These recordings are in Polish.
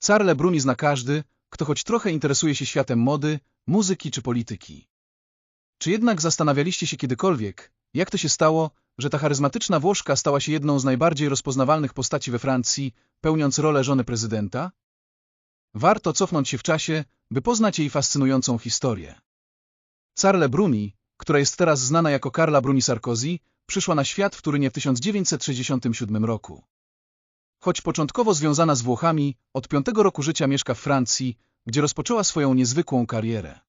Carle Bruni zna każdy, kto choć trochę interesuje się światem mody, muzyki czy polityki. Czy jednak zastanawialiście się kiedykolwiek, jak to się stało, że ta charyzmatyczna Włoszka stała się jedną z najbardziej rozpoznawalnych postaci we Francji, pełniąc rolę żony prezydenta? Warto cofnąć się w czasie, by poznać jej fascynującą historię. Carle Bruni, która jest teraz znana jako Carla Bruni Sarkozy, przyszła na świat w Turynie w 1967 roku. Choć początkowo związana z Włochami, od piątego roku życia mieszka w Francji, gdzie rozpoczęła swoją niezwykłą karierę.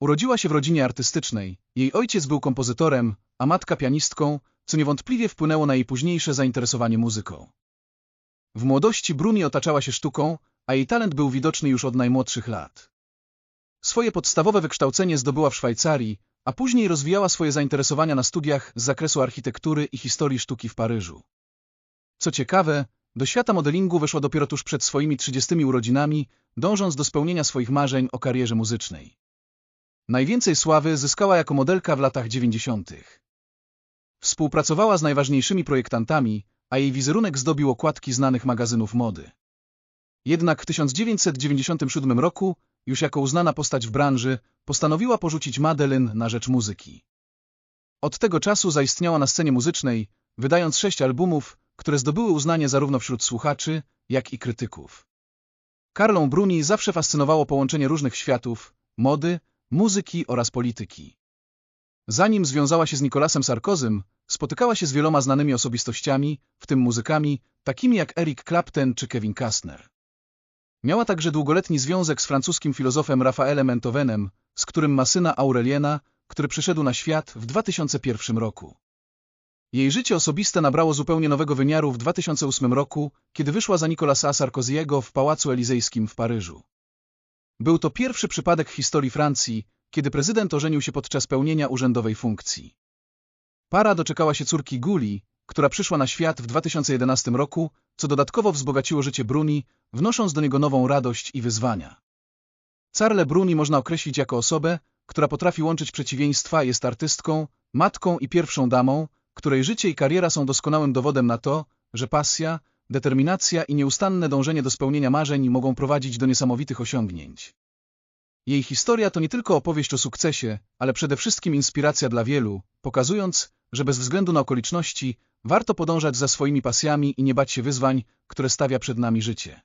Urodziła się w rodzinie artystycznej, jej ojciec był kompozytorem, a matka pianistką, co niewątpliwie wpłynęło na jej późniejsze zainteresowanie muzyką. W młodości Bruni otaczała się sztuką, a jej talent był widoczny już od najmłodszych lat. Swoje podstawowe wykształcenie zdobyła w Szwajcarii, a później rozwijała swoje zainteresowania na studiach z zakresu architektury i historii sztuki w Paryżu. Co ciekawe, do świata modelingu weszła dopiero tuż przed swoimi 30 urodzinami, dążąc do spełnienia swoich marzeń o karierze muzycznej. Najwięcej sławy zyskała jako modelka w latach 90. Współpracowała z najważniejszymi projektantami, a jej wizerunek zdobił okładki znanych magazynów mody. Jednak w 1997 roku, już jako uznana postać w branży, postanowiła porzucić Madeline na rzecz muzyki. Od tego czasu zaistniała na scenie muzycznej, wydając sześć albumów, które zdobyły uznanie zarówno wśród słuchaczy, jak i krytyków. Karlą Bruni zawsze fascynowało połączenie różnych światów, mody, muzyki oraz polityki. Zanim związała się z Nicolasem Sarkozym, spotykała się z wieloma znanymi osobistościami, w tym muzykami, takimi jak Eric Clapton czy Kevin Costner. Miała także długoletni związek z francuskim filozofem Raphaelem Enthovenem, z którym ma syna Aureliena, który przyszedł na świat w 2001 roku. Jej życie osobiste nabrało zupełnie nowego wymiaru w 2008 roku, kiedy wyszła za Nicolasa Sarkozy'ego w Pałacu Elizejskim w Paryżu. Był to pierwszy przypadek w historii Francji, kiedy prezydent ożenił się podczas pełnienia urzędowej funkcji. Para doczekała się córki Guli, która przyszła na świat w 2011 roku, co dodatkowo wzbogaciło życie Bruni, wnosząc do niego nową radość i wyzwania. Carle Bruni można określić jako osobę, która potrafi łączyć przeciwieństwa, jest artystką, matką i pierwszą damą, której życie i kariera są doskonałym dowodem na to, że pasja, determinacja i nieustanne dążenie do spełnienia marzeń mogą prowadzić do niesamowitych osiągnięć. Jej historia to nie tylko opowieść o sukcesie, ale przede wszystkim inspiracja dla wielu, pokazując, że bez względu na okoliczności warto podążać za swoimi pasjami i nie bać się wyzwań, które stawia przed nami życie.